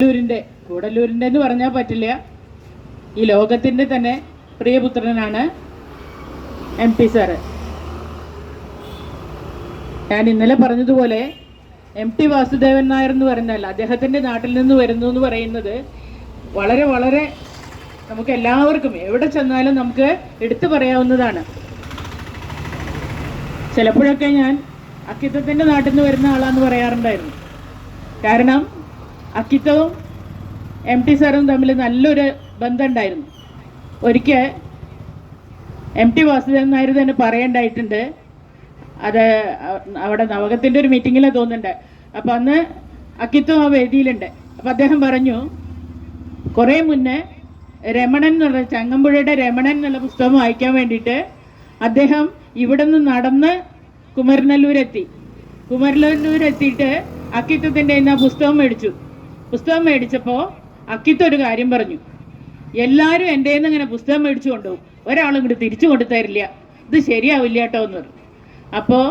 കൂടല്ലൂരിന്റെ കൂടല്ലൂരിന്റെ എന്ന് പറഞ്ഞാൽ പറ്റില്ല. ഈ ലോകത്തിന്റെ തന്നെ പ്രിയപുത്രനാണ് എം പി സാറ്. ഞാൻ ഇന്നലെ പറഞ്ഞതുപോലെ എം ടി വാസുദേവൻ നായർ എന്ന് പറഞ്ഞാൽ അദ്ദേഹത്തിന്റെ നാട്ടിൽ നിന്ന് വരുന്നു എന്ന് പറയുന്നത് വളരെ വളരെ നമുക്ക് എല്ലാവർക്കും എവിടെ ചെന്നാലും നമുക്ക് എടുത്തു പറയാവുന്നതാണ്. ചിലപ്പോഴൊക്കെ ഞാൻ അക്കിത്തത്തിന്റെ നാട്ടിൽ നിന്ന് വരുന്ന ആളാന്ന് പറയാറുണ്ടായിരുന്നു. കാരണം അക്കിത്തവും എം ടി സാറും തമ്മിൽ നല്ലൊരു ബന്ധമുണ്ടായിരുന്നു. ഒരിക്കൽ എം ടി വാസുദേവൻ നായർ തന്നെ പറയേണ്ടായിട്ടുണ്ട്. അത് അവിടെ നവകത്തിന്റെ ഒരു മീറ്റിങ്ങിലാണ് തോന്നുന്നുണ്ട്. അപ്പം അന്ന് അക്കിത്തവും ആ വേദിയിലുണ്ട്. അപ്പം അദ്ദേഹം പറഞ്ഞു കുറേ മുന്നേ രമണൻ എന്നുള്ള ചങ്ങമ്പുഴയുടെ രമണൻ എന്നുള്ള പുസ്തകം വായിക്കാൻ വേണ്ടിയിട്ട് അദ്ദേഹം ഇവിടെ നിന്ന് നടന്ന് കുമരനല്ലൂരെത്തി. കുമരനല്ലൂരെത്തിയിട്ട് അക്കിത്തത്തിന്റെ ഇന്ന് ആ പുസ്തകം മേടിച്ചു. പുസ്തകം മേടിച്ചപ്പോൾ അക്കിത്ത ഒരു കാര്യം പറഞ്ഞു. എല്ലാവരും എന്റെ നിന്ന് ഇങ്ങനെ പുസ്തകം മേടിച്ചു കൊണ്ടുപോകും ഒരാളും ഇങ്ങോട്ട് തിരിച്ചു കൊണ്ടു തരില്ല ഇത് ശരിയാവില്ല കേട്ടോ എന്ന് പറഞ്ഞു. അപ്പോൾ